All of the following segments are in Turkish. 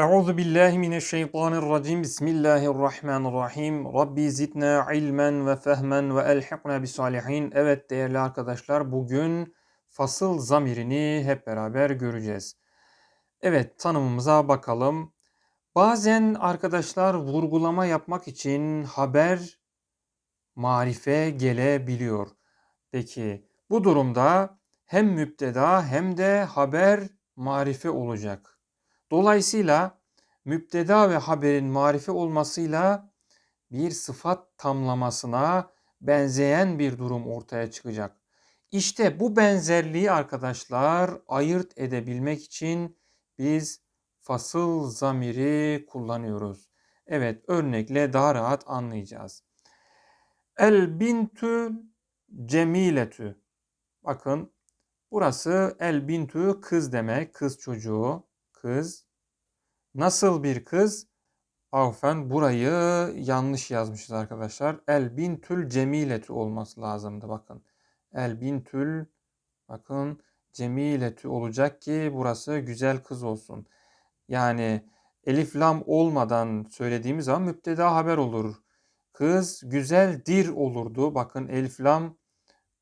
Euzu billahi mineşşeytanirracim. Bismillahirrahmanirrahim. Rabbi zidna ilmen ve fehmen ve elhiqna bis salihin. Evet değerli arkadaşlar bugün fasıl zamirini hep beraber göreceğiz. Evet tanımımıza bakalım. Bazen arkadaşlar vurgulama yapmak için haber marife gelebiliyor. Peki bu durumda hem müpteda hem de haber marife olacak. Dolayısıyla müpteda ve haberin marife olmasıyla bir sıfat tamlamasına benzeyen bir durum ortaya çıkacak. İşte bu benzerliği arkadaşlar ayırt edebilmek için biz fasıl zamiri kullanıyoruz. Evet örnekle daha rahat anlayacağız. El bintü cemiletü. Bakın burası el bintü kız demek, kız çocuğu kız. Nasıl bir kız? Avfen burayı yanlış yazmışız arkadaşlar. El bintül cemiletü olması lazımdı bakın. El bintül bakın cemiletü olacak ki burası güzel kız olsun. Yani elif lam olmadan söylediğimiz zaman müpteda haber olur. Kız güzeldir olurdu. Bakın elif lam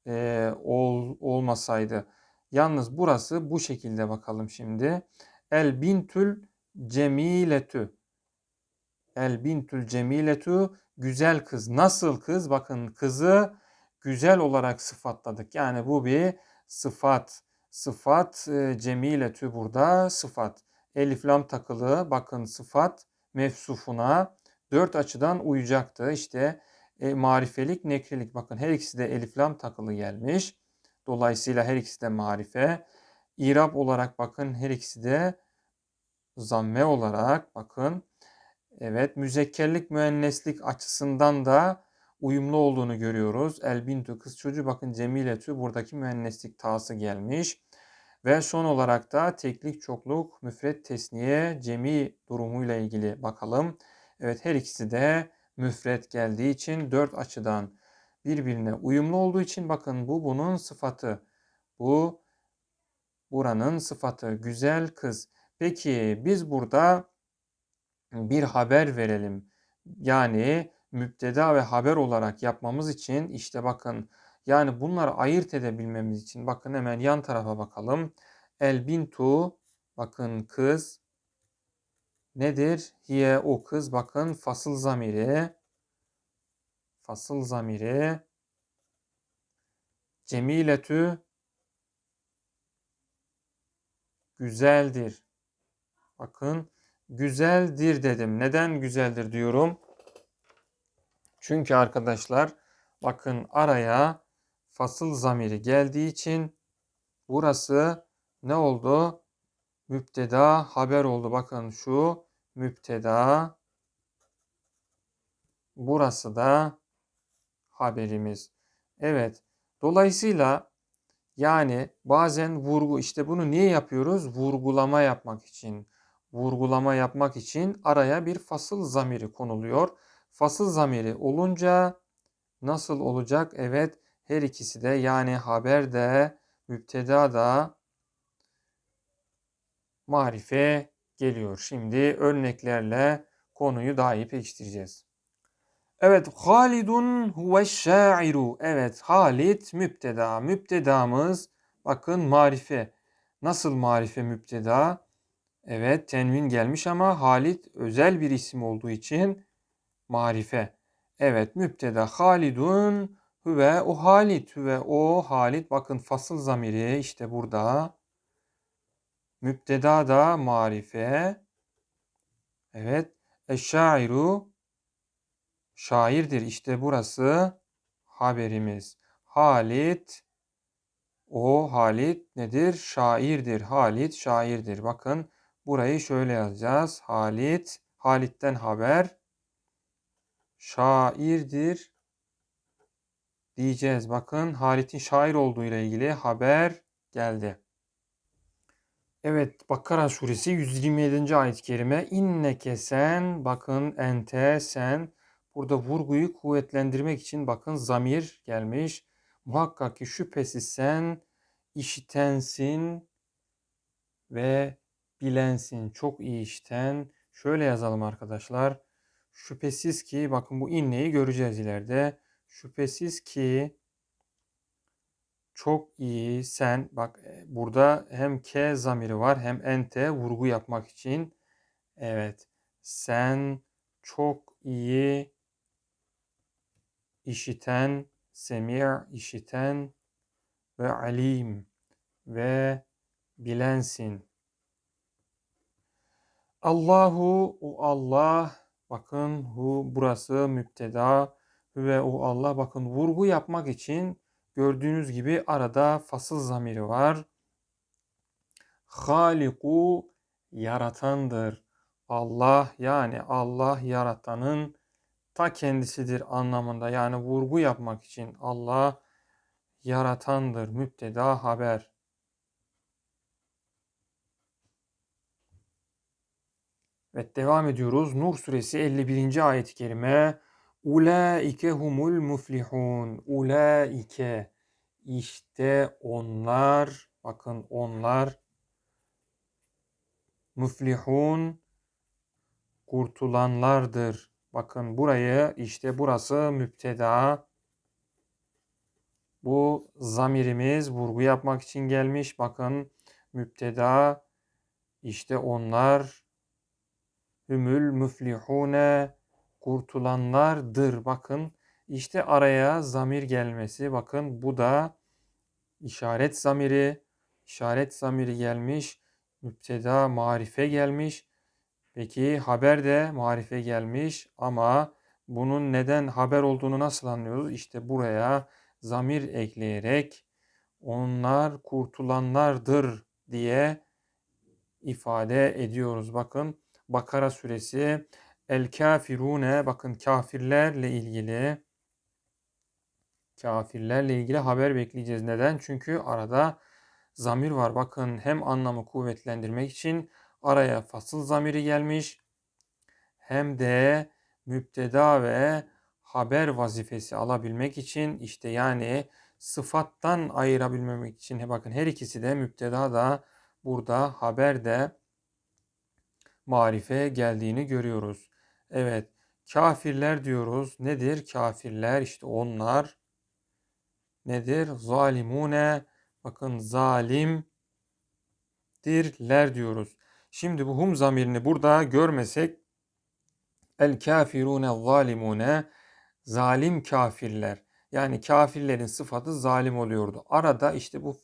e, ol, olmasaydı. Yalnız burası bu şekilde bakalım şimdi. El bintül cemiletü. El bintül cemiletü güzel kız. Nasıl kız? Bakın kızı güzel olarak sıfatladık. Yani bu bir sıfat. Sıfat e, cemiletü burada sıfat. Elif lam takılı bakın sıfat mefsufuna dört açıdan uyacaktı. İşte e, marifelik, nekrelik. Bakın her ikisi de elif lam takılı gelmiş. Dolayısıyla her ikisi de marife. İrab olarak bakın her ikisi de zamme olarak bakın. Evet müzekkerlik müenneslik açısından da uyumlu olduğunu görüyoruz. El bintu kız çocuğu bakın cemiletü buradaki müenneslik tası gelmiş. Ve son olarak da teklik çokluk müfret tesniye cemi durumuyla ilgili bakalım. Evet her ikisi de müfret geldiği için dört açıdan birbirine uyumlu olduğu için bakın bu bunun sıfatı. Bu buranın sıfatı. Güzel kız. Peki biz burada bir haber verelim. Yani müpteda ve haber olarak yapmamız için işte bakın yani bunları ayırt edebilmemiz için bakın hemen yan tarafa bakalım. El bintu bakın kız nedir? Hiye o kız bakın fasıl zamiri fasıl zamiri cemiletü güzeldir. Bakın güzeldir dedim. Neden güzeldir diyorum? Çünkü arkadaşlar bakın araya fasıl zamiri geldiği için burası ne oldu? Müpteda haber oldu. Bakın şu müpteda burası da haberimiz. Evet. Dolayısıyla yani bazen vurgu işte bunu niye yapıyoruz? Vurgulama yapmak için. Vurgulama yapmak için araya bir fasıl zamiri konuluyor. Fasıl zamiri olunca nasıl olacak? Evet her ikisi de yani haber de müpteda da marife geliyor. Şimdi örneklerle konuyu daha iyi pekiştireceğiz. Evet Halidun huve şairu. Evet Halid müpteda. Müptedamız bakın marife. Nasıl marife müpteda? Evet tenvin gelmiş ama Halid özel bir isim olduğu için marife. Evet müpteda Halidun huve o Halid huve o Halid bakın fasıl zamiri işte burada. Müpteda da marife. Evet. Eşşairu şairdir. İşte burası haberimiz. Halit o Halit nedir? Şairdir. Halit şairdir. Bakın burayı şöyle yazacağız. Halit Halit'ten haber şairdir diyeceğiz. Bakın Halit'in şair olduğu ile ilgili haber geldi. Evet Bakara suresi 127. ayet-i kerime inneke sen bakın ente sen Burada vurguyu kuvvetlendirmek için bakın zamir gelmiş. Muhakkak ki şüphesiz sen işitensin ve bilensin, çok iyi işten. Şöyle yazalım arkadaşlar. Şüphesiz ki bakın bu inneyi göreceğiz ileride. Şüphesiz ki çok iyi sen bak e, burada hem ke zamiri var hem ente vurgu yapmak için. Evet. Sen çok iyi işiten, semir işiten ve alim ve bilensin. Allahu o Allah bakın hu burası müpteda ve o Allah bakın vurgu yapmak için gördüğünüz gibi arada fasıl zamiri var. Haliku yaratandır. Allah yani Allah yaratanın ta kendisidir anlamında. Yani vurgu yapmak için Allah yaratandır. Müpteda haber. Evet devam ediyoruz. Nur suresi 51. ayet-i kerime. Ulaike humul muflihun. Ulaike işte onlar bakın onlar muflihun kurtulanlardır. Bakın burayı işte burası müpteda. Bu zamirimiz vurgu yapmak için gelmiş. Bakın müpteda işte onlar hümül müflihune kurtulanlardır. Bakın işte araya zamir gelmesi. Bakın bu da işaret zamiri. İşaret zamiri gelmiş. Müpteda marife gelmiş. Peki haber de marife gelmiş ama bunun neden haber olduğunu nasıl anlıyoruz? İşte buraya zamir ekleyerek onlar kurtulanlardır diye ifade ediyoruz. Bakın Bakara suresi El kafirune bakın kafirlerle ilgili kafirlerle ilgili haber bekleyeceğiz. Neden? Çünkü arada zamir var. Bakın hem anlamı kuvvetlendirmek için araya fasıl zamiri gelmiş hem de müpteda ve haber vazifesi alabilmek için işte yani sıfattan ayırabilmemek için bakın her ikisi de müpteda da burada haber de marife geldiğini görüyoruz. Evet kafirler diyoruz. Nedir kafirler? İşte onlar nedir? Zalimune bakın zalimdirler diyoruz. Şimdi bu hum zamirini burada görmesek el kafirune zalimune zalim kafirler. Yani kafirlerin sıfatı zalim oluyordu. Arada işte bu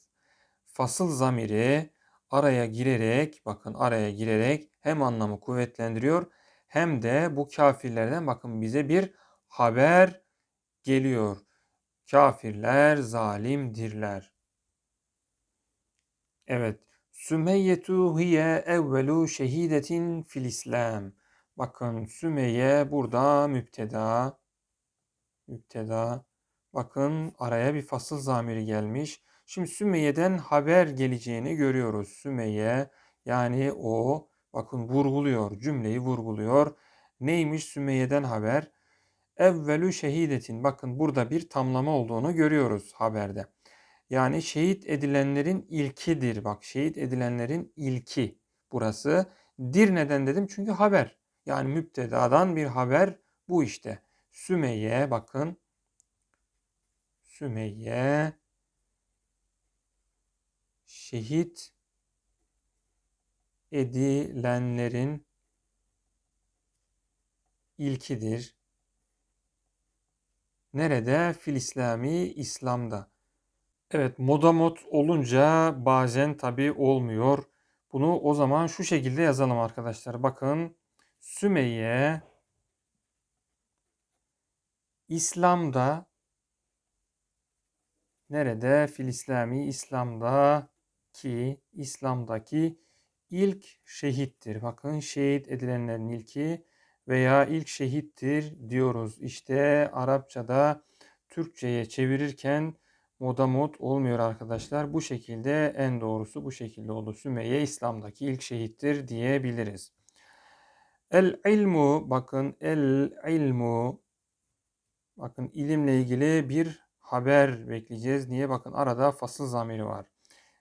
fasıl zamiri araya girerek bakın araya girerek hem anlamı kuvvetlendiriyor hem de bu kafirlerden bakın bize bir haber geliyor. Kafirler zalimdirler. Evet. Sümeyyetu hiye evvelu şehidetin fil İslam. Bakın Sümeyye burada müpteda. Müpteda. Bakın araya bir fasıl zamiri gelmiş. Şimdi Sümeyye'den haber geleceğini görüyoruz. Sümeyye yani o bakın vurguluyor. Cümleyi vurguluyor. Neymiş Sümeyye'den haber? Evvelü şehidetin. Bakın burada bir tamlama olduğunu görüyoruz haberde. Yani şehit edilenlerin ilkidir. Bak şehit edilenlerin ilki burası. Dir neden dedim? Çünkü haber. Yani müptedadan bir haber bu işte. Sümeyye bakın. Sümeyye şehit edilenlerin ilkidir. Nerede? Fil İslam'da. Evet moda mod olunca bazen tabi olmuyor. Bunu o zaman şu şekilde yazalım arkadaşlar. Bakın Sümeyye İslam'da nerede? Fil İslami İslam'da ki İslam'daki ilk şehittir. Bakın şehit edilenlerin ilki veya ilk şehittir diyoruz. İşte Arapçada Türkçe'ye çevirirken moda mod olmuyor arkadaşlar. Bu şekilde en doğrusu bu şekilde oldu. Sümeyye İslam'daki ilk şehittir diyebiliriz. El ilmu bakın el ilmu bakın ilimle ilgili bir haber bekleyeceğiz. Niye? Bakın arada fasıl zamiri var.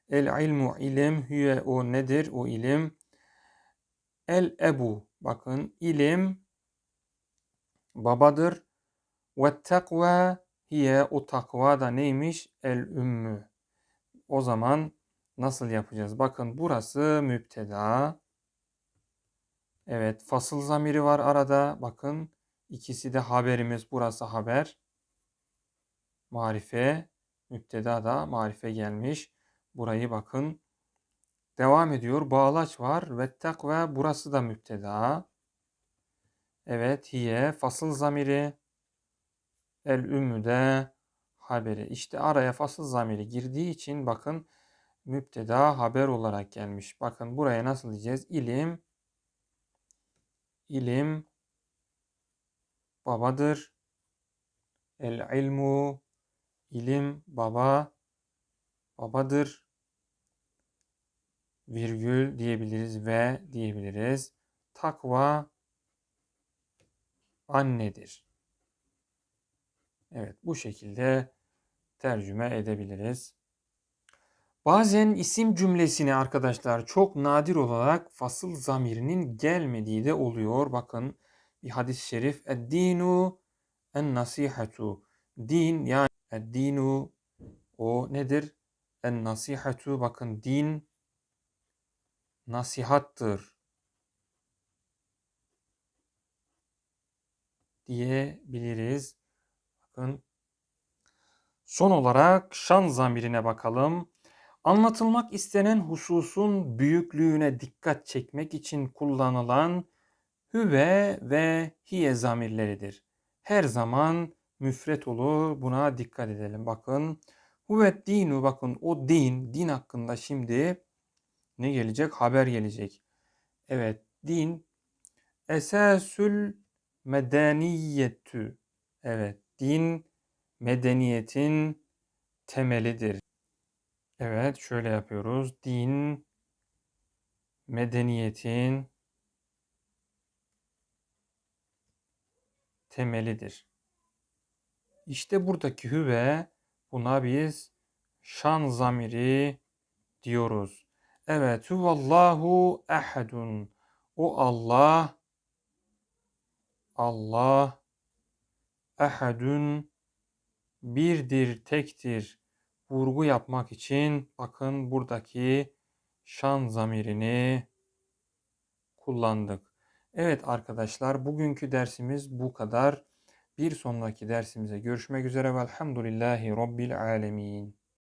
El ilmu ilim hüye o nedir? O ilim El ebu. Bakın ilim babadır. Ve takva hiye o takva da neymiş? El ümmü. O zaman nasıl yapacağız? Bakın burası müpteda. Evet fasıl zamiri var arada. Bakın ikisi de haberimiz. Burası haber. Marife. Müpteda da marife gelmiş. Burayı bakın. Devam ediyor. Bağlaç var. Ve takva burası da müpteda. Evet hiye fasıl zamiri. El ümmü de haberi. İşte araya fasıl zamiri girdiği için bakın müpteda haber olarak gelmiş. Bakın buraya nasıl diyeceğiz? İlim ilim babadır. El ilmu ilim baba babadır. Virgül diyebiliriz ve diyebiliriz. Takva annedir. Evet bu şekilde tercüme edebiliriz. Bazen isim cümlesine arkadaşlar çok nadir olarak fasıl zamirinin gelmediği de oluyor. Bakın bir hadis-i şerif. Eddinu en nasihatu. Din yani eddinu o nedir? En nasihatu bakın din nasihattır diyebiliriz. Bakın son olarak şan zamirine bakalım. Anlatılmak istenen hususun büyüklüğüne dikkat çekmek için kullanılan hüve ve hiye zamirleridir. Her zaman müfret olur. Buna dikkat edelim. Bakın huve dinu bakın o din din hakkında şimdi ne gelecek? Haber gelecek. Evet din esasül medeniyettü. Evet din medeniyetin temelidir. Evet şöyle yapıyoruz. Din medeniyetin temelidir. İşte buradaki hüve buna biz şan zamiri diyoruz. Evet huvallahu ehadun. O Allah Allah ehadun birdir, tektir vurgu yapmak için bakın buradaki şan zamirini kullandık. Evet arkadaşlar bugünkü dersimiz bu kadar. Bir sonraki dersimize görüşmek üzere velhamdülillahi rabbil alemin.